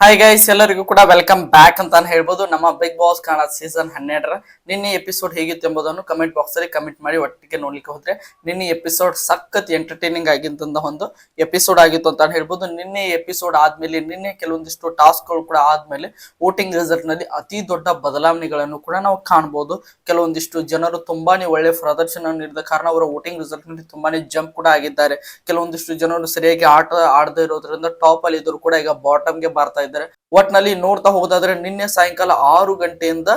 Hi guys ಎಲ್ಲರಿಗೂ ಕೂಡ welcome back ಅಂತ ಹೇಳ್ಬೋದು. ನಮ್ಮ ಬಿಗ್ ಬಾಸ್ ಕನ್ನಡ ಸೀಸನ್ ಹನ್ನೆರಡರ. ನಿನ್ನೆ ಎಪಿಸೋಡ್ ಹೇಗಿತ್ತು ಎಂಬುದನ್ನು ಕಮೆಂಟ್ ಬಾಕ್ಸ್ ಅಲ್ಲಿ ಕಮೆಂಟ್ ಮಾಡಿ ಒಟ್ಟಿಗೆ ನೋಡ್ಲಿಕ್ಕೆ ಹೋದ್ರೆ, ನಿನ್ನೆ ಎಪಿಸೋಡ್ ಸಖತ್ ಎಂಟರ್ಟೈನಿಂಗ್ ಆಗಿದ್ದಂತ ಒಂದು ಎಪಿಸೋಡ್ ಆಗಿತ್ತು ಅಂತ ಹೇಳ್ಬೋದು. ನಿನ್ನೆ ಎಪಿಸೋಡ್ ಆದ್ಮೇಲೆ, ನಿನ್ನೆ ಕೆಲವೊಂದಿಷ್ಟು ಟಾಸ್ಕ್ಗಳು ಕೂಡ ಆದ್ಮೇಲೆ ವೋಟಿಂಗ್ ರಿಸಲ್ಟ್ನಲ್ಲಿ ಅತಿ ದೊಡ್ಡ ಬದಲಾವಣೆಗಳನ್ನು ಕೂಡ ನಾವು ಕಾಣಬಹುದು ಕೆಲವೊಂದಿಷ್ಟು ಜನರು ತುಂಬಾನೇ ಒಳ್ಳೆ ಪ್ರದರ್ಶನ ನೀಡಿದ ಕಾರಣ ಅವರ ವೋಟಿಂಗ್ ರಿಸಲ್ಟ್ನಲ್ಲಿ ತುಂಬಾನೇ ಜಂಪ್ ಕೂಡ ಆಗಿದ್ದಾರೆ. ಕೆಲವೊಂದಿಷ್ಟು ಜನರು ಸರಿಯಾಗಿ ಆಟ ಆಡದೇ ಇರೋದ್ರಿಂದ ಟಾಪ್ ಅಲ್ಲಿ ಇದ್ರು ಕೂಡ ಈಗ ಬಾಟಮ್ಗೆ ಬರ್ತಾ ಇದ್ದಾರೆ. ಒಟ್ನಲ್ಲಿ ನೋಡ್ತಾ ಹೋಗೋದಾದ್ರೆ ನಿನ್ನೆ ಸಾಯಂಕಾಲ ಆರು ಗಂಟೆಯಿಂದ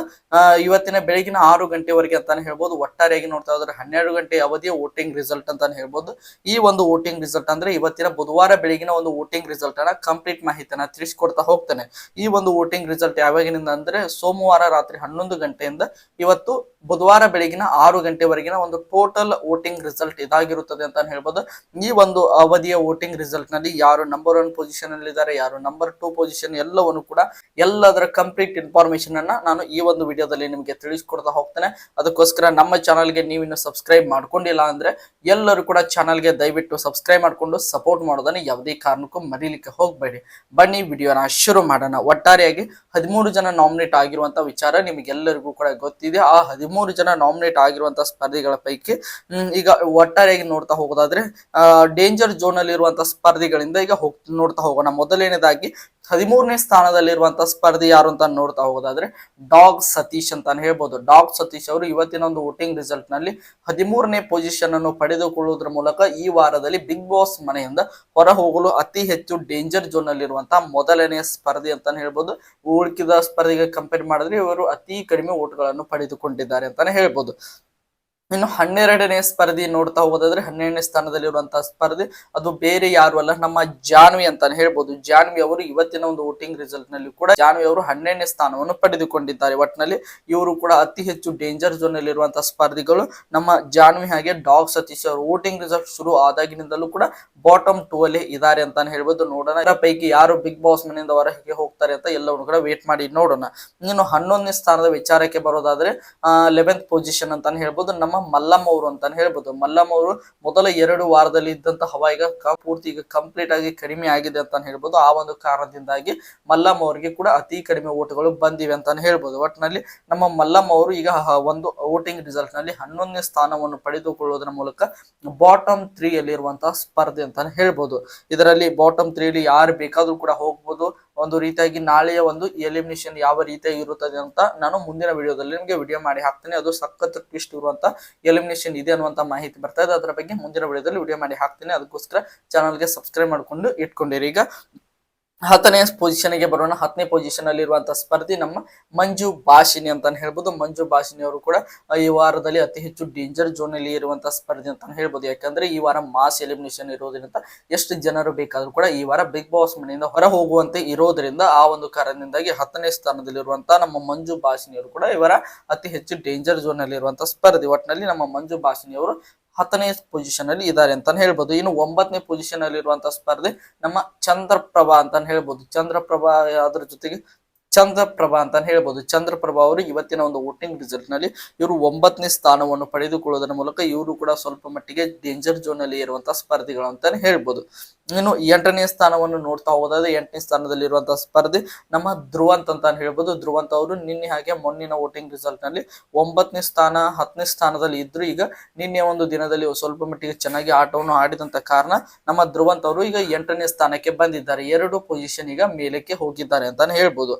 ಇವತ್ತಿನ ಬೆಳಗಿನ ಆರು ಗಂಟೆವರೆಗೆ ಅಂತಾನೆ ಹೇಳ್ಬೋದು. ಒಟ್ಟಾರೆಯಾಗಿ ನೋಡ್ತಾ ಹೋದ್ರೆ ಹನ್ನೆರಡು ಗಂಟೆ ಅವಧಿಯ ವೋಟಿಂಗ್ ರಿಸಲ್ಟ್ ಅಂತಾನೆ ಹೇಳ್ಬೋದು. ಈ ಒಂದು ವೋಟಿಂಗ್ ರಿಸಲ್ಟ್ ಅಂದ್ರೆ ಇವತ್ತಿನ ಬುಧವಾರ ಬೆಳಗಿನ ಒಂದು ವೋಟಿಂಗ್ ರಿಸಲ್ಟ್ ಅನ್ನ ಕಂಪ್ಲೀಟ್ ಮಾಹಿತಿಯನ್ನ ತಿಳಿಸ್ಕೊಡ್ತಾ ಹೋಗ್ತಾನೆ. ಈ ಒಂದು ವೋಟಿಂಗ್ ರಿಸಲ್ಟ್ ಯಾವಾಗಿನಿಂದ ಅಂದ್ರೆ ಸೋಮವಾರ ರಾತ್ರಿ ಹನ್ನೊಂದು ಗಂಟೆಯಿಂದ ಇವತ್ತು ಬುಧವಾರ ಬೆಳಗಿನ ಆರು ಗಂಟೆವರೆಗಿನ ಒಂದು ಟೋಟಲ್ ವೋಟಿಂಗ್ ರಿಸಲ್ಟ್ ಇದಾಗಿರುತ್ತದೆ ಅಂತ ಹೇಳ್ಬೋದು. ಈ ಒಂದು ಅವಧಿಯ ವೋಟಿಂಗ್ ರಿಸಲ್ಟ್ನಲ್ಲಿ ಯಾರು ನಂಬರ್ ಒನ್ ಪೊಸಿಷನ್ನಲ್ಲಿ ಇದ್ದಾರೆ, ಯಾರು ನಂಬರ್ ಟೂ ಪೊಸಿಷನ್ ಎಲ್ಲವನ್ನು ಕೂಡ ಎಲ್ಲದರ ಕಂಪ್ಲೀಟ್ ಇನ್ಫಾರ್ಮೇಶನ್ ಅನ್ನ ನಾನು ಈ ಒಂದು ವಿಡಿಯೋದಲ್ಲಿ ನಿಮಗೆ ತಿಳಿಸ್ಕೊಡ್ತಾ ಹೋಗ್ತೇನೆ. ಅದಕ್ಕೋಸ್ಕರ ನಮ್ಮ ಚಾನಲ್ಗೆ ನೀವು ಇನ್ನು ಸಬ್ಸ್ಕ್ರೈಬ್ ಮಾಡ್ಕೊಂಡಿಲ್ಲ ಅಂದ್ರೆ ಎಲ್ಲರೂ ಕೂಡ ಚಾನಲ್ಗೆ ದಯವಿಟ್ಟು ಸಬ್ಸ್ಕ್ರೈಬ್ ಮಾಡ್ಕೊಂಡು ಸಪೋರ್ಟ್ ಮಾಡೋದನ್ನ ಯಾವುದೇ ಕಾರಣಕ್ಕೂ ಮರೀಲಿಕ್ಕೆ ಹೋಗಬೇಡಿ. ಬನ್ನಿ, ವಿಡಿಯೋನ ಶುರು ಮಾಡೋಣ. ಒಟ್ಟಾರೆಯಾಗಿ ಹದಿಮೂರು ಜನ ನಾಮಿನೇಟ್ ಆಗಿರುವಂತಹ ವಿಚಾರ ನಿಮಗೆಲ್ಲರಿಗೂ ಕೂಡ ಗೊತ್ತಿದೆ. ಆ ಹದಿಮೂರು ಜನ ನಾಮಿನೇಟ್ ಆಗಿರುವಂತಹ ಸ್ಪರ್ಧಿಗಳ ಪೈಕಿ ಈಗ ಒಟ್ಟಾರೆಯಾಗಿ ನೋಡ್ತಾ ಹೋಗೋದಾದ್ರೆ ಡೇಂಜರ್ ಝೋನ್ ಅಲ್ಲಿ ಇರುವಂತಹ ಸ್ಪರ್ಧಿಗಳಿಂದ ಈಗ ಹೋಗ್, ನೋಡ್ತಾ ಹೋಗೋಣ. ಮೊದಲನೇದಾಗಿ, ಹದಿಮೂರನೇ ಸ್ಥಾನದಲ್ಲಿರುವಂತಹ ಸ್ಪರ್ಧಿ ಯಾರು ಅಂತ ನೋಡ್ತಾ ಹೋಗೋದಾದ್ರೆ, ಡಾಗ್ ಸತೀಶ್ ಅಂತಾನೆ ಹೇಳ್ಬೋದು. ಡಾಗ್ ಸತೀಶ್ ಅವರು ಇವತ್ತಿನ ಒಂದು ವೋಟಿಂಗ್ ರಿಸಲ್ಟ್ನಲ್ಲಿ ಹದಿಮೂರನೇ ಪೊಸಿಷನ್ ಅನ್ನು ಪಡೆದುಕೊಳ್ಳುವುದರ ಮೂಲಕ ಈ ವಾರದಲ್ಲಿ ಬಿಗ್ ಬಾಸ್ ಮನೆಯಿಂದ ಹೊರ ಹೋಗಲು ಅತಿ ಹೆಚ್ಚು ಡೇಂಜರ್ ಝೋನ್ ಅಲ್ಲಿರುವಂತಹ ಮೊದಲನೇ ಸ್ಪರ್ಧಿ ಅಂತಾನೆ ಹೇಳ್ಬೋದು. ಉಳಿಕಿದ ಸ್ಪರ್ಧೆಗೆ ಕಂಪೇರ್ ಮಾಡಿದ್ರೆ ಇವರು ಅತಿ ಕಡಿಮೆ ಓಟ್ಗಳನ್ನು ಪಡೆದುಕೊಂಡಿದ್ದಾರೆ. ಅಂತಾನೆ ಹೇಳ್ಬೋದು. ಇನ್ನು ಹನ್ನೆರಡನೇ ಸ್ಪರ್ಧಿ ನೋಡ್ತಾ ಹೋಗೋದಾದ್ರೆ ಹನ್ನೆರಡನೇ ಸ್ಥಾನದಲ್ಲಿರುವಂತಹ ಸ್ಪರ್ಧಿ, ಅದು ಬೇರೆ ಯಾರು ಅಲ್ಲ, ನಮ್ಮ ಜಾನ್ವಿ ಅಂತಾನೆ ಹೇಳ್ಬೋದು. ಜಾನ್ವಿ ಅವರು ಇವತ್ತಿನ ಒಂದು ವೋಟಿಂಗ್ ರಿಸಲ್ಟ್ನಲ್ಲಿ ಕೂಡ ಜಾನ್ವಿ ಅವರು ಹನ್ನೆರಡನೇ ಸ್ಥಾನವನ್ನು ಪಡೆದುಕೊಂಡಿದ್ದಾರೆ. ಒಟ್ಟಿನಲ್ಲಿ ಇವರು ಕೂಡ ಅತಿ ಹೆಚ್ಚು ಡೇಂಜರ್ ಝೋನ್ ಅಲ್ಲಿರುವಂತಹ ಸ್ಪರ್ಧಿಗಳು ನಮ್ಮ ಜಾನ್ವಿ ಹಾಗೆ ಡಾಗ್ ಸತೀಶ್ ಅವರು. ವೋಟಿಂಗ್ ರಿಸಲ್ಟ್ ಶುರು ಆದಾಗಿನಿಂದಲೂ ಕೂಡ ಬಾಟಮ್ ಟೂ ಅಲ್ಲಿ ಇದ್ದಾರೆ ಅಂತಾನೆ ಹೇಳ್ಬೋದು. ನೋಡೋಣ, ಇದರ ಪೈಕಿ ಯಾರು ಬಿಗ್ ಬಾಸ್ ಮನೆಯಿಂದ ಹೊರಗೆ ಹೋಗ್ತಾರೆ ಅಂತ ಎಲ್ಲವನ್ನು ಕೂಡ ವೇಟ್ ಮಾಡಿ ನೋಡೋಣ. ಇನ್ನು ಹನ್ನೊಂದನೇ ಸ್ಥಾನದ ವಿಚಾರಕ್ಕೆ ಬರೋದಾದ್ರೆ ಲೆವೆಂತ್ ಪೊಸಿಷನ್ ಅಂತಾನೆ ಹೇಳ್ಬೋದು. ನಮ್ಮ ಮಲ್ಲಮ್ಮ ಅವರು ಅಂತಾನೆ ಹೇಳ್ಬೋದು. ಮಲ್ಲಮ್ಮ ಅವರು ಮೊದಲ ಎರಡು ವಾರದಲ್ಲಿ ಇದ್ದಂತ ಹವಾ ಈಗ ಪೂರ್ತಿ ಈಗ ಕಂಪ್ಲೀಟ್ ಆಗಿ ಕಡಿಮೆ ಆಗಿದೆ ಅಂತಾನೆ ಹೇಳ್ಬೋದು. ಆ ಒಂದು ಕಾರಣದಿಂದಾಗಿ ಮಲ್ಲಮ್ಮ ಅವರಿಗೆ ಕೂಡ ಅತಿ ಕಡಿಮೆ ಓಟ್ಗಳು ಬಂದಿವೆ ಅಂತಾನೆ ಹೇಳ್ಬೋದು. ಒಟ್ಟಿನಲ್ಲಿ ನಮ್ಮ ಮಲ್ಲಮ್ಮ ಅವರು ಈಗ ಒಂದು ವೋಟಿಂಗ್ ರಿಸಲ್ಟ್ನಲ್ಲಿ ಹನ್ನೊಂದನೇ ಸ್ಥಾನವನ್ನು ಪಡೆದುಕೊಳ್ಳುವುದರ ಮೂಲಕ ಬಾಟಮ್ ತ್ರೀ ಅಲ್ಲಿರುವಂತಹ ಸ್ಪರ್ಧೆ ಅಂತಾನೆ ಹೇಳ್ಬೋದು. ಇದರಲ್ಲಿ ಬಾಟಮ್ ತ್ರೀ ಅಲ್ಲಿ ಯಾರು ಬೇಕಾದ್ರೂ ಕೂಡ ಹೋಗ್ಬೋದು. ಒಂದು ರೀತಿಯಾಗಿ ನಾಳೆಯ ಒಂದು ಎಲಿಮಿನೇಷನ್ ಯಾವ ರೀತಿಯಾಗಿ ಇರುತ್ತದೆ ಅಂತ ನಾನು ಮುಂದಿನ ವಿಡಿಯೋದಲ್ಲಿ ನಿಮಗೆ ವಿಡಿಯೋ ಮಾಡಿ ಹಾಕ್ತೇನೆ. ಅದು ಸಖತ್ ಟ್ವಿಸ್ಟ್ ಇರುವಂತ ಎಲಿಮಿನೇಷನ್ ಇದೆ ಅನ್ನುವಂತ ಮಾಹಿತಿ ಬರ್ತಾ ಇದೆ. ಅದರ ಬಗ್ಗೆ ಮುಂದಿನ ವಿಡಿಯೋದಲ್ಲಿ ವಿಡಿಯೋ ಮಾಡಿ ಹಾಕ್ತೇನೆ. ಅದಕ್ಕೋಸ್ಕರ ಚಾನಲ್ಗೆ ಸಬ್ಸ್ಕ್ರೈಬ್ ಮಾಡಿಕೊಂಡು ಇಟ್ಕೊಂಡಿರಿ. ಈಗ ಹತ್ತನೇ ಪೊಸಿಷನ್ಗೆ ಬರೋಣ. ಹತ್ತನೇ ಪೊಸಿಷನ್ ಅಲ್ಲಿರುವಂತಹ ಸ್ಪರ್ಧಿ ನಮ್ಮ ಮಂಜು ಭಾಷಿನಿ ಅಂತಾನೆ ಹೇಳ್ಬೋದು. ಮಂಜು ಭಾಷಿನಿ ಅವರು ಕೂಡ ಈ ವಾರದಲ್ಲಿ ಅತಿ ಹೆಚ್ಚು ಡೇಂಜರ್ ಝೋನ್ ಅಲ್ಲಿ ಇರುವಂತಹ ಸ್ಪರ್ಧಿ ಅಂತಾನೆ ಹೇಳ್ಬೋದು. ಯಾಕಂದ್ರೆ ಈ ವಾರ ಮಾಸ್ ಎಲಿಮಿನೇಷನ್ ಇರೋದ್ರಿಂದ ಎಷ್ಟು ಜನರು ಬೇಕಾದ್ರೂ ಕೂಡ ಈ ವಾರ ಬಿಗ್ ಬಾಸ್ ಮನೆಯಿಂದ ಹೊರ ಹೋಗುವಂತೆ ಇರೋದ್ರಿಂದ ಆ ಒಂದು ಕಾರಣದಿಂದಾಗಿ ಹತ್ತನೇ ಸ್ಥಾನದಲ್ಲಿರುವಂತಹ ನಮ್ಮ ಮಂಜು ಭಾಷಿನಿಯವರು ಕೂಡ ಇವರ ಅತಿ ಹೆಚ್ಚು ಡೇಂಜರ್ ಝೋನ್ ಅಲ್ಲಿ ಇರುವಂತಹ ಸ್ಪರ್ಧಿ. ಒಟ್ಟಿನಲ್ಲಿ ನಮ್ಮ ಮಂಜು ಭಾಷಿನಿಯವರು ಹತ್ತನೇ ಪೊಸಿಷನ್ ಅಲ್ಲಿ ಇದ್ದಾರೆ ಅಂತಾನೆ ಹೇಳ್ಬೋದು. ಇನ್ನು ಒಂಬತ್ತನೇ ಪೊಸಿಷನ್ ಅಲ್ಲಿ ಇರುವಂತಹ ಸ್ಪರ್ಧೆ ನಮ್ಮ ಚಂದ್ರಪ್ರಭಾ ಅಂತಾನೆ ಹೇಳ್ಬೋದು. ಚಂದ್ರಪ್ರಭಾ ಅದ್ರ ಜೊತೆಗೆ ಚಂದ್ರಪ್ರಭಾ ಅಂತಾನೆ ಹೇಳ್ಬೋದು. ಚಂದ್ರಪ್ರಭಾ ಅವರು ಇವತ್ತಿನ ಒಂದು ವೋಟಿಂಗ್ ರಿಸಲ್ಟ್ನಲ್ಲಿ ಇವರು ಒಂಬತ್ತನೇ ಸ್ಥಾನವನ್ನು ಪಡೆದುಕೊಳ್ಳುವುದರ ಮೂಲಕ ಇವರು ಕೂಡ ಸ್ವಲ್ಪ ಮಟ್ಟಿಗೆ ಡೇಂಜರ್ ಝೋನ್ನಲ್ಲಿ ಇರುವಂತಹ ಸ್ಪರ್ಧಿಗಳು ಅಂತಾನೆ ಹೇಳ್ಬೋದು. ಇನ್ನು ಎಂಟನೇ ಸ್ಥಾನವನ್ನು ನೋಡ್ತಾ ಹೋದಾದ್ರೆ ಎಂಟನೇ ಸ್ಥಾನದಲ್ಲಿ ಇರುವಂತಹ ಸ್ಪರ್ಧಿ ನಮ್ಮ ಧ್ರುವಂತ್ ಅಂತ ಹೇಳ್ಬೋದು. ಧ್ರುವಂತ್ ಅವರು ನಿನ್ನೆ ಹಾಗೆ ಮೊನ್ನಿನ ವೋಟಿಂಗ್ ರಿಸಲ್ಟ್ನಲ್ಲಿ ಒಂಬತ್ತನೇ ಸ್ಥಾನ, ಹತ್ತನೇ ಸ್ಥಾನದಲ್ಲಿ ಇದ್ರು. ಈಗ ನಿನ್ನೆ ಒಂದು ದಿನದಲ್ಲಿ ಸ್ವಲ್ಪ ಮಟ್ಟಿಗೆ ಚೆನ್ನಾಗಿ ಆಟವನ್ನು ಆಡಿದಂತ ಕಾರಣ ನಮ್ಮ ಧ್ರುವಂತ್ ಅವರು ಈಗ ಎಂಟನೇ ಸ್ಥಾನಕ್ಕೆ ಬಂದಿದ್ದಾರೆ. ಎರಡು ಪೊಸಿಷನ್ ಈಗ ಮೇಲಕ್ಕೆ ಹೋಗಿದ್ದಾರೆ ಅಂತಾನೆ ಹೇಳ್ಬೋದು.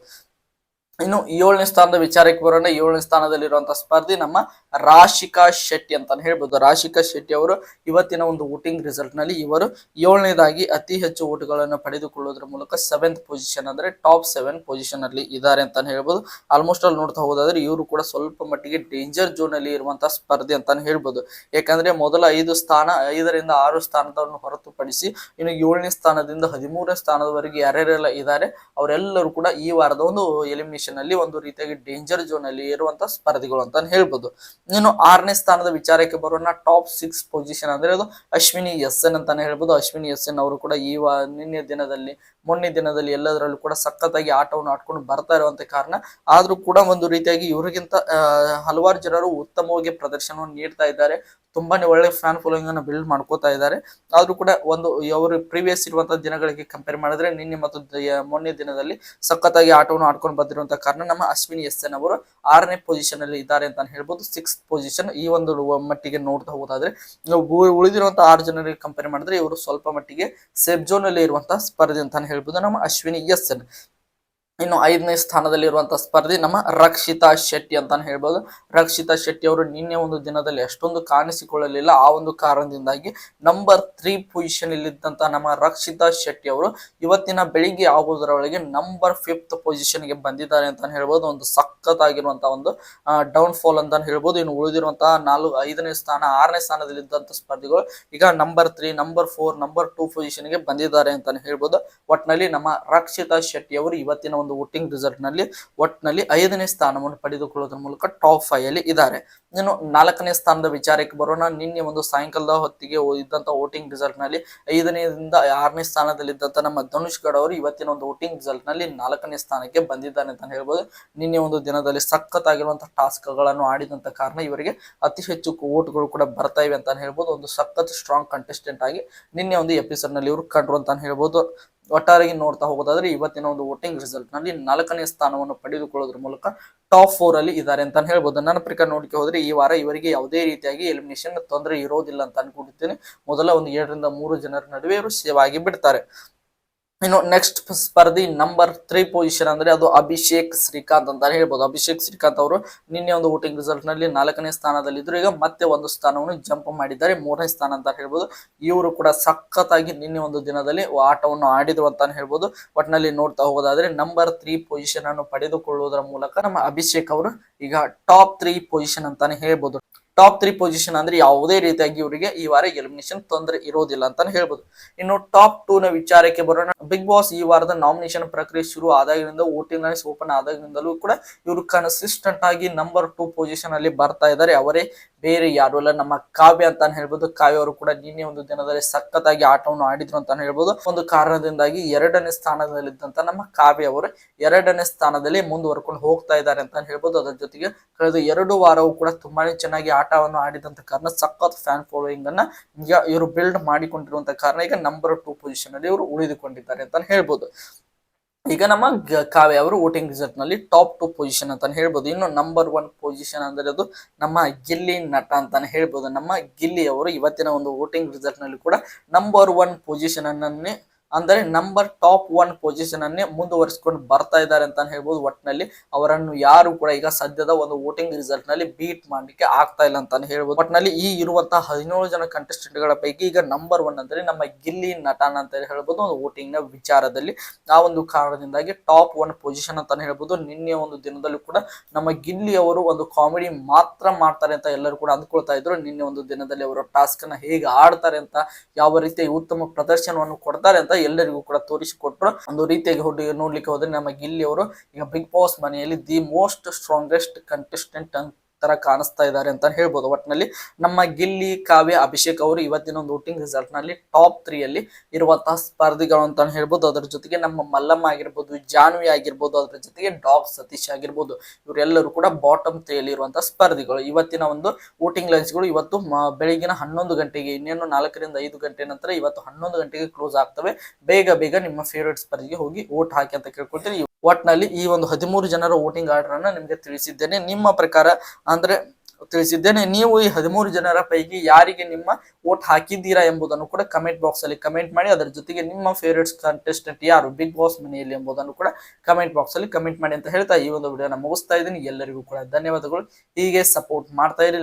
ಇನ್ನು ಏಳನೇ ಸ್ಥಾನದ ವಿಚಾರಕ್ಕೆ ಬರೋಣ. ಏಳನೇ ಸ್ಥಾನದಲ್ಲಿರುವಂತಹ ಸ್ಪರ್ಧಿ ನಮ್ಮ ರಾಶಿಕಾ ಶೆಟ್ಟಿ ಅಂತಾನೆ ಹೇಳ್ಬೋದು. ರಾಶಿಕಾ ಶೆಟ್ಟಿ ಅವರು ಇವತ್ತಿನ ಒಂದು ವೋಟಿಂಗ್ ರಿಸಲ್ಟ್ನಲ್ಲಿ ಇವರು ಏಳನೇದಾಗಿ ಅತಿ ಹೆಚ್ಚು ಓಟ್ಗಳನ್ನು ಪಡೆದುಕೊಳ್ಳುವುದರ ಮೂಲಕ ಸೆವೆಂತ್ ಪೊಸಿಷನ್ ಅಂದ್ರೆ ಟಾಪ್ ಸೆವೆನ್ ಪೊಸಿಷನ್ ಅಲ್ಲಿ ಇದ್ದಾರೆ ಅಂತಾನೆ ಹೇಳ್ಬೋದು. ಆಲ್ಮೋಸ್ಟ್ ಅಲ್ಲಿ ನೋಡ್ತಾ ಹೋದಾದ್ರೆ ಇವರು ಕೂಡ ಸ್ವಲ್ಪ ಮಟ್ಟಿಗೆ ಡೇಂಜರ್ ಝೋನ್ ಅಲ್ಲಿ ಇರುವಂತಹ ಸ್ಪರ್ಧೆ ಅಂತಾನೆ ಹೇಳ್ಬೋದು. ಯಾಕಂದ್ರೆ ಮೊದಲ ಐದು ಸ್ಥಾನ, ಐದರಿಂದ ಆರು ಸ್ಥಾನದವನ್ನು ಹೊರತುಪಡಿಸಿ ಇನ್ನು ಏಳನೇ ಸ್ಥಾನದಿಂದ ಹದಿಮೂರನೇ ಸ್ಥಾನದವರೆಗೆ ಯಾರ್ಯಾರೆಲ್ಲ ಇದ್ದಾರೆ, ಅವರೆಲ್ಲರೂ ಕೂಡ ಈ ವಾರದ ಒಂದು ಎಲಿಮಿನೇಷನ್ ಅಲ್ಲಿ ಒಂದು ರೀತಿಯಾಗಿ ಡೇಂಜರ್ ಝೋನ್ ಅಲ್ಲಿ ಇರುವಂತಹ ಸ್ಪರ್ಧಿಗಳು ಅಂತಾನೆ ಹೇಳ್ಬೋದು. ಇನ್ನು ಆರನೇ ಸ್ಥಾನದ ವಿಚಾರಕ್ಕೆ ಬರೋಣ. ಟಾಪ್ ಸಿಕ್ಸ್ ಪೊಸಿಷನ್ ಅಂದ್ರೆ ಅದು ಅಶ್ವಿನಿ ಎಸ್ ಎನ್ ಅಂತಾನೆ ಹೇಳ್ಬೋದು. ಅಶ್ವಿನಿ ಎಸ್ ಎನ್ ಅವರು ಕೂಡ ಈ ನಿನ್ನೆ ದಿನದಲ್ಲಿ, ಮೊನ್ನೆ ದಿನದಲ್ಲಿ ಎಲ್ಲದರಲ್ಲೂ ಕೂಡ ಸಖತ್ತಾಗಿ ಆಟವನ್ನು ಆಡ್ಕೊಂಡು ಬರ್ತಾ ಇರುವಂತ ಕಾರಣ. ಆದ್ರೂ ಕೂಡ ಒಂದು ರೀತಿಯಾಗಿ ಇವರಿಗಿಂತ ಹಲವಾರು ಜನರು ಉತ್ತಮವಾಗಿ ಪ್ರದರ್ಶನವನ್ನು ನೀಡ್ತಾ ಇದ್ದಾರೆ. ತುಂಬಾನೇ ಒಳ್ಳೆ ಫ್ಯಾನ್ ಫಾಲೋಯಿಂಗ್ ಅನ್ನು ಬಿಲ್ಡ್ ಮಾಡ್ಕೋತಾ ಇದ್ದಾರೆ. ಆದ್ರೂ ಕೂಡ ಒಂದು ಅವರು ಪ್ರೀವಿಯಸ್ ಇರುವಂತಹ ದಿನಗಳಿಗೆ ಕಂಪೇರ್ ಮಾಡಿದ್ರೆ ನಿನ್ನೆ ಮತ್ತು ಮೊನ್ನೆ ದಿನದಲ್ಲಿ ಸಖತ್ತಾಗಿ ಆಟವನ್ನು ಆಡ್ಕೊಂಡು ಬಂದಿರುವಂತಹ ಕಾರಣ ನಮ್ಮ ಅಶ್ವಿನಿ ಎಸ್ ಎನ್ ಅವರು ಆರನೇ ಪೊಸಿಷನ್ ಅಲ್ಲಿ ಇದ್ದಾರೆ ಅಂತ ಹೇಳ್ಬೋದು. ಸಿಕ್ಸ್ ಪೊಸಿಷನ್ ಈ ಒಂದು ಮಟ್ಟಿಗೆ ನೋಡ್ತಾ ಉ- ಉಳಿದಿರುವಂತಹ ಆರು ಜನರಿಗೆ ಕಂಪೇರ್ ಮಾಡಿದ್ರೆ ಇವರು ಸ್ವಲ್ಪ ಮಟ್ಟಿಗೆ ಸೇಫ್ ಜೋನ್ ಅಲ್ಲಿ ಇರುವಂತಹ ಸ್ಪರ್ಧೆ ಅಂತಾನೆ ಹೇಳ್ಬೋದು. ನಮ್ಮ ಅಶ್ವಿನಿ ಎಸ್ ಎನ್ ಇನ್ನು ಐದನೇ ಸ್ಥಾನದಲ್ಲಿರುವಂತಹ ಸ್ಪರ್ಧಿ ನಮ್ಮ ರಕ್ಷಿತಾ ಶೆಟ್ಟಿ ಅಂತಾನೆ ಹೇಳ್ಬೋದು. ರಕ್ಷಿತಾ ಶೆಟ್ಟಿ ಅವರು ನಿನ್ನೆ ಒಂದು ದಿನದಲ್ಲಿ ಅಷ್ಟೊಂದು ಕಾಣಿಸಿಕೊಳ್ಳಲಿಲ್ಲ. ಆ ಒಂದು ಕಾರಣದಿಂದಾಗಿ ನಂಬರ್ ತ್ರೀ ಪೊಸಿಷನ್ ಇಲ್ಲಿದ್ದಂತಹ ನಮ್ಮ ರಕ್ಷಿತಾ ಶೆಟ್ಟಿ ಅವರು ಇವತ್ತಿನ ಬೆಳಿಗ್ಗೆ ಆಗುವುದರೊಳಗೆ ನಂಬರ್ ಫಿಫ್ತ್ಗೆ ಬಂದಿದ್ದಾರೆ ಅಂತ ಹೇಳ್ಬೋದು. ಒಂದು ಸಖತ್ ಆಗಿರುವಂತಹ ಒಂದು ಡೌನ್ ಫಾಲ್ ಅಂತ ಹೇಳ್ಬೋದು. ಇನ್ನು ಉಳಿದಿರುವಂತಹ ನಾಲ್ಕು, ಐದನೇ ಸ್ಥಾನ, ಆರನೇ ಸ್ಥಾನದಲ್ಲಿ ಇದ್ದಂತಹ ಸ್ಪರ್ಧಿಗಳು ಈಗ number three number four number two ಗೆ ಬಂದಿದ್ದಾರೆ ಅಂತಾನೆ ಹೇಳ್ಬೋದು. ಒಟ್ನಲ್ಲಿ ನಮ್ಮ ರಕ್ಷಿತಾ ಶೆಟ್ಟಿ ಅವರು ಇವತ್ತಿನ ವೋಟಿಂಗ್ ರಿಸಲ್ಟ್ನಲ್ಲಿ ಒಟ್ನಲ್ಲಿ ಐದನೇ ಸ್ಥಾನವನ್ನು ಪಡೆದುಕೊಳ್ಳೋದ್ರ ಮೂಲಕ ಟಾಪ್ ಫೈವ್ ಅಲ್ಲಿ ಇದ್ದಾರೆ. ಇನ್ನು ನಾಲ್ಕನೇ ಸ್ಥಾನದ ವಿಚಾರಕ್ಕೆ ಬರೋಣ. ನಿನ್ನೆ ಒಂದು ಸಾಯಂಕಾಲದ ಹೊತ್ತಿಗೆ ಇದ್ದಂತ ವೋಟಿಂಗ್ ರಿಸಲ್ಟ್ನಲ್ಲಿ ಐದನೇದಿಂದ ಆರನೇ ಸ್ಥಾನದಲ್ಲಿದ್ದಂತ ನಮ್ಮ ಧನುಷ್ ಗಡ್ ಅವರು ಇವತ್ತಿನ ಒಂದು ವೋಟಿಂಗ್ ರಿಸಲ್ಟ್ನಲ್ಲಿ ನಾಲ್ಕನೇ ಸ್ಥಾನಕ್ಕೆ ಬಂದಿದ್ದಾನೆ ಅಂತ ಹೇಳ್ಬೋದು. ನಿನ್ನೆ ಒಂದು ದಿನದಲ್ಲಿ ಸಖತ್ತಾಗಿರುವಂತಹ ಟಾಸ್ಕ್ಗಳನ್ನು ಆಡಿದಂತ ಕಾರಣ ಇವರಿಗೆ ಅತಿ ಹೆಚ್ಚು ಓಟ್ಗಳು ಕೂಡ ಬರ್ತಾ ಇವೆ ಅಂತ ಹೇಳ್ಬೋದು. ಒಂದು ಸಖತ್ ಸ್ಟ್ರಾಂಗ್ ಕಂಟೆಸ್ಟೆಂಟ್ ಆಗಿ ನಿನ್ನೆ ಒಂದು ಎಪಿಸೋಡ್ನಲ್ಲಿ ಇವರು ಕಂಡ್ರು ಅಂತ ಹೇಳ್ಬೋದು. ಒಟ್ಟಾರೆಯಾಗಿ ನೋಡ್ತಾ ಹೋಗೋದಾದ್ರೆ ಇವತ್ತಿನ ಒಂದು ವೋಟಿಂಗ್ ರಿಸಲ್ಟ್ನಲ್ಲಿ ನಾಲ್ಕನೇ ಸ್ಥಾನವನ್ನು ಪಡೆದುಕೊಳ್ಳೋದ್ರ ಮೂಲಕ ಟಾಪ್ ಫೋರ್ ಅಲ್ಲಿ ಇದ್ದಾರೆ ಅಂತ ಹೇಳ್ಬೋದು. ನನ್ನ ಪ್ರಕಾರ ನೋಡಿಕೆ ಹೋದ್ರೆ ಈ ವಾರ ಇವರಿಗೆ ಯಾವುದೇ ರೀತಿಯಾಗಿ ಎಲಿಮಿನೇಷನ್ ತೊಂದರೆ ಇರೋದಿಲ್ಲ ಅಂತ ಅನ್ಕೊಂಡಿದ್ದೇನೆ ಮೊದಲ ಒಂದು ಎರಡರಿಂದ ಮೂರು ಜನರ ನಡುವೆ ಇವರು ಸೇವ್ ಆಗಿ ಬಿಡ್ತಾರೆ. ಇನ್ನು ನೆಕ್ಸ್ಟ್ ಸ್ಪರ್ಧಿ ನಂಬರ್ ತ್ರೀ ಪೊಸಿಷನ್ ಅಂದ್ರೆ ಅದು ಅಭಿಷೇಕ್ ಶ್ರೀಕಾಂತ್ ಅಂತ ಹೇಳ್ಬೋದು. ಅಭಿಷೇಕ್ ಶ್ರೀಕಾಂತ್ ಅವರು ನಿನ್ನೆ ಒಂದು ವೋಟಿಂಗ್ ರಿಸಲ್ಟ್ನಲ್ಲಿ ನಾಲ್ಕನೇ ಸ್ಥಾನದಲ್ಲಿದ್ದರು ಈಗ ಮತ್ತೆ ಒಂದು ಸ್ಥಾನವನ್ನು ಜಂಪ್ ಮಾಡಿದ್ದಾರೆ. ಮೂರನೇ ಸ್ಥಾನ ಅಂತ ಹೇಳ್ಬೋದು. ಇವರು ಕೂಡ ಸಖತ್ತಾಗಿ ನಿನ್ನೆ ಒಂದು ದಿನದಲ್ಲಿ ಆಟವನ್ನು ಆಡಿದ್ರು ಅಂತ ಹೇಳ್ಬೋದು. ಒಟ್ಟಿನಲ್ಲಿ ನೋಡ್ತಾ ಹೋಗೋದಾದ್ರೆ ನಂಬರ್ ತ್ರೀ ಪೊಸಿಷನ್ ಅನ್ನು ಪಡೆದುಕೊಳ್ಳುವುದರ ಮೂಲಕ ನಮ್ಮ ಅಭಿಷೇಕ್ ಅವರು ಈಗ ಟಾಪ್ ತ್ರೀ ಪೊಸಿಷನ್ ಅಂತಾನೆ ಹೇಳ್ಬೋದು. ಟಾಪ್ ತ್ರೀ ಪೊಸಿಷನ್ ಅಂದ್ರೆ ಯಾವುದೇ ರೀತಿಯಾಗಿ ಇವರಿಗೆ ಈ ವಾರ ಎಲಿಮಿನೇಷನ್ ತೊಂದರೆ ಇರೋದಿಲ್ಲ ಅಂತಾನೆ ಹೇಳ್ಬೋದು. ಇನ್ನು ಟಾಪ್ ಟೂ ನ ವಿಚಾರಕ್ಕೆ ಬರೋಣ. ಬಿಗ್ ಬಾಸ್ ಈ ವಾರದ ನಾಮಿನೇಷನ್ ಪ್ರಕ್ರಿಯೆ ಶುರು ಆದಾಗಿನಿಂದ ವೋಟಿಂಗ್ ಲೈನ್ಸ್ ಓಪನ್ ಆದಾಗಿನಿಂದಲೂ ಕೂಡ ಇವರು ಕನ್ಸಿಸ್ಟೆಂಟ್ ಆಗಿ ನಂಬರ್ ಟೂ ಪೊಸಿಷನ್ ಅಲ್ಲಿ ಬರ್ತಾ ಇದ್ದಾರೆ. ಅವರೇ ಬೇರೆ ಯಾರು ಅಲ್ಲ ನಮ್ಮ ಕಾವ್ಯ ಅಂತಾನೆ ಹೇಳ್ಬೋದು. ಕಾವ್ಯ ಅವರು ಕೂಡ ನಿನ್ನೆ ಒಂದು ದಿನದಲ್ಲಿ ಸಖತ್ತಾಗಿ ಆಟವನ್ನು ಆಡಿದ್ರು ಅಂತಾನೆ ಹೇಳ್ಬೋದು. ಒಂದು ಕಾರಣದಿಂದಾಗಿ ಎರಡನೇ ಸ್ಥಾನದಲ್ಲಿದ್ದಂತ ನಮ್ಮ ಕಾವ್ಯ ಅವರು ಎರಡನೇ ಸ್ಥಾನದಲ್ಲಿ ಮುಂದುವರ್ಕೊಂಡು ಹೋಗ್ತಾ ಇದ್ದಾರೆ ಅಂತ ಹೇಳ್ಬೋದು. ಅದರ ಜೊತೆಗೆ ಕಳೆದ ಎರಡು ವಾರವೂ ಕೂಡ ತುಂಬಾನೇ ಚೆನ್ನಾಗಿ ಆಟವನ್ನು ಆಡಿದಂತ ಕಾರಣ ಸಖತ್ ಫ್ಯಾನ್ ಫಾಲೋಯಿಂಗ್ ಅನ್ನ ಇವರು ಬಿಲ್ಡ್ ಮಾಡಿಕೊಂಡಿರುವಂತ ಕಾರಣ ಈಗ ನಂಬರ್ ಟೂ ಪೊಸಿಷನ್ ಅಲ್ಲಿ ಇವರು ಉಳಿದುಕೊಂಡಿದ್ದಾರೆ ಅಂತ ಹೇಳ್ಬೋದು. ಈಗ ನಮ್ಮ ಕಾವ್ಯ ಅವರು ವೋಟಿಂಗ್ ರಿಸಲ್ಟ್ನಲ್ಲಿ ಟಾಪ್ ಟು ಪೊಸಿಷನ್ ಅಂತಾನೆ ಹೇಳ್ಬೋದು. ಇನ್ನು ನಂಬರ್ ಒನ್ ಪೊಸಿಷನ್ ಅಂದ್ರೆ ಅದು ನಮ್ಮ ಗಿಲ್ಲಿ ನಟ ಅಂತಾನೆ ಹೇಳ್ಬೋದು. ನಮ್ಮ ಗಿಲ್ಲಿ ಅವರು ಇವತ್ತಿನ ಒಂದು ವೋಟಿಂಗ್ ರಿಸಲ್ಟ್ನಲ್ಲಿ ಕೂಡ ನಂಬರ್ ಒನ್ ಪೊಸಿಷನ್ ಅನ್ನನ್ನೇ ಅಂದರೆ ನಂಬರ್ ಟಾಪ್ ಒನ್ ಪೊಸಿಷನ್ ಅನ್ನೇ ಮುಂದುವರಿಸಿಕೊಂಡು ಬರ್ತಾ ಇದ್ದಾರೆ ಅಂತ ಹೇಳ್ಬೋದು. ಒಟ್ಟಿನಲ್ಲಿ ಅವರನ್ನು ಯಾರು ಕೂಡ ಈಗ ಸದ್ಯದ ಒಂದು ವೋಟಿಂಗ್ ರಿಸಲ್ಟ್ನಲ್ಲಿ ಬೀಟ್ ಮಾಡಲಿಕ್ಕೆ ಆಗ್ತಾ ಇಲ್ಲ ಅಂತಾನೆ ಹೇಳ್ಬೋದು. ಒಟ್ಟಿನಲ್ಲಿ ಈ ಇರುವಂತಹ ಹದಿನೇಳು ಜನ ಕಂಟೆಸ್ಟೆಂಟ್ಗಳ ಪೈಕಿ ಈಗ ನಂಬರ್ ಒನ್ ಅಂದ್ರೆ ನಮ್ಮ ಗಿಲ್ಲಿ ನಟನ್ ಅಂತ ಹೇಳ್ಬೋದು ಒಂದು ವೋಟಿಂಗ್ನ ವಿಚಾರದಲ್ಲಿ. ಆ ಒಂದು ಕಾರಣದಿಂದಾಗಿ ಟಾಪ್ ಒನ್ ಪೊಸಿಷನ್ ಅಂತಾನೆ ಹೇಳ್ಬೋದು. ನಿನ್ನೆ ಒಂದು ದಿನದಲ್ಲೂ ಕೂಡ ನಮ್ಮ ಗಿಲ್ಲಿ ಅವರು ಒಂದು ಕಾಮಿಡಿ ಮಾತ್ರ ಮಾಡ್ತಾರೆ ಅಂತ ಎಲ್ಲರೂ ಕೂಡ ಅಂದ್ಕೊಳ್ತಾ ಇದ್ರು. ನಿನ್ನೆ ಒಂದು ದಿನದಲ್ಲಿ ಅವರು ಟಾಸ್ಕ್ನ ಹೇಗೆ ಆಡ್ತಾರೆ ಅಂತ, ಯಾವ ರೀತಿ ಉತ್ತಮ ಪ್ರದರ್ಶನವನ್ನು ಕೊಡ್ತಾರೆ ಅಂತ ಎಲ್ಲರಿಗೂ ಕೂಡ ತೋರಿಸಿಕೊಟ್ರು ಒಂದು ರೀತಿಯಾಗಿ ಹುಡುಗಿ ನೋಡ್ಲಿಕ್ಕೆ ಹೋದ್ರೆ ನಮ್ಮ ಗಿಲ್ಲಿ ಅವರು ಈಗ ಬಿಗ್ ಬಾಸ್ ಮನೆಯಲ್ಲಿ ದಿ ಮೋಸ್ಟ್ ಸ್ಟ್ರಾಂಗೆಸ್ಟ್ ಕಂಟೆಸ್ಟೆಂಟ್ ತರ ಕಾಣಿಸ್ತಾ ಇದ್ದಾರೆ ಅಂತ ಹೇಳ್ಬೋದು. ಒಟ್ಟಿನಲ್ಲಿ ನಮ್ಮ ಗಿಲ್ಲಿ, ಕಾವ್ಯ, ಅಭಿಷೇಕ್ ಅವರು ಇವತ್ತಿನ ಒಂದು ವೋಟಿಂಗ್ ರಿಸಲ್ಟ್ನಲ್ಲಿ ಟಾಪ್ ತ್ರೀ ಅಲ್ಲಿ ಇರುವಂತಹ ಸ್ಪರ್ಧಿಗಳು ಅಂತ ಹೇಳ್ಬೋದು. ಅದರ ಜೊತೆಗೆ ನಮ್ಮ ಮಲ್ಲಮ್ಮ ಆಗಿರ್ಬೋದು, ಜಾನ್ವಿ ಆಗಿರ್ಬೋದು, ಅದರ ಜೊತೆಗೆ ಡಾಗ್ ಸತೀಶ್ ಆಗಿರ್ಬೋದು. ಇವರೆಲ್ಲರೂ ಕೂಡ ಬಾಟಮ್ ತ್ರೀ ಅಲ್ಲಿ ಇರುವಂತಹ ಸ್ಪರ್ಧಿಗಳು. ಇವತ್ತಿನ ಒಂದು ವೋಟಿಂಗ್ ಲೈನ್ಸ್ಗಳು ಇವತ್ತು ಬೆಳಗಿನ ಹನ್ನೊಂದು ಗಂಟೆಗೆ, ಇನ್ನೇನು ನಾಲ್ಕರಿಂದ ಐದು ಗಂಟೆ ನಂತರ ಇವತ್ತು ಹನ್ನೊಂದು ಗಂಟೆಗೆ ಕ್ಲೋಸ್ ಆಗ್ತವೆ. ಬೇಗ ಬೇಗ ನಿಮ್ಮ ಫೇವ್ರೇಟ್ ಸ್ಪರ್ಧಿಗೆ ಹೋಗಿ ವೋಟ್ ಹಾಕಿ ಅಂತ ಕೇಳ್ಕೊಳ್ತೀನಿ. ಒಟ್ನಲ್ಲಿ ಈ ಒಂದು ಹದಿಮೂರು ಜನರ ವೋಟಿಂಗ್ ಆರ್ಡರ್ ಅನ್ನ ನಿಮಗೆ ತಿಳಿಸಿದ್ದೇನೆ. ನಿಮ್ಮ ಪ್ರಕಾರ ಅಂದ್ರೆ ತಿಳಿಸಿದ್ದೇನೆ, ನೀವು ಈ ಹದಿಮೂರು ಜನರ ಪೈಕಿ ಯಾರಿಗೆ ನಿಮ್ಮ ವೋಟ್ ಹಾಕಿದ್ದೀರಾ ಎಂಬುದನ್ನು ಕೂಡ ಕಮೆಂಟ್ ಬಾಕ್ಸ್ ಅಲ್ಲಿ ಕಮೆಂಟ್ ಮಾಡಿ, ಅದರ ಜೊತೆಗೆ ನಿಮ್ಮ ಫೇವರೇಟ್ಸ್ ಕಂಟೆಸ್ಟೆಂಟ್ ಯಾರು ಬಿಗ್ ಬಾಸ್ ಮನೆಯಲ್ಲಿ ಎಂಬುದನ್ನು ಕೂಡ ಕಮೆಂಟ್ ಬಾಕ್ಸ್ ಅಲ್ಲಿ ಕಮೆಂಟ್ ಮಾಡಿ ಅಂತ ಹೇಳ್ತಾ ಈ ಒಂದು ವಿಡಿಯೋನ ಮುಗಿಸ್ತಾ ಇದ್ದೀನಿ. ಎಲ್ಲರಿಗೂ ಕೂಡ ಧನ್ಯವಾದಗಳು. ಹೀಗೆ ಸಪೋರ್ಟ್ ಮಾಡ್ತಾ ಇರಿ.